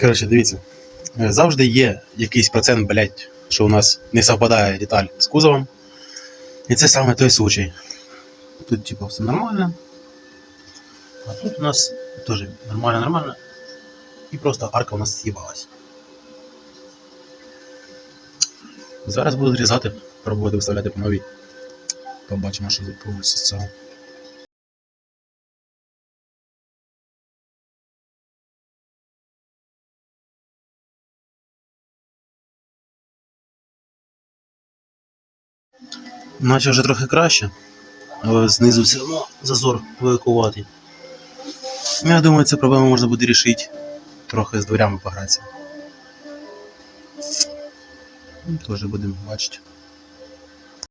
Коротше, дивіться. Е, Завжди є якийсь процент, блядь, що у нас не совпадає деталь з кузовом. І це саме той случай. Тут, типу, все нормально. А тут у нас теж нормально, нормально. І просто арка у нас з'їбалась. Зараз буду зрізати, пробувати вставляти по новій. Побачимо, що з цього. Наче вже трохи краще, але знизу все одно зазор великуватий. Ну, Я думаю, цю проблему можна буде рішити. Трохи з дверями погратися. Теж будемо бачити.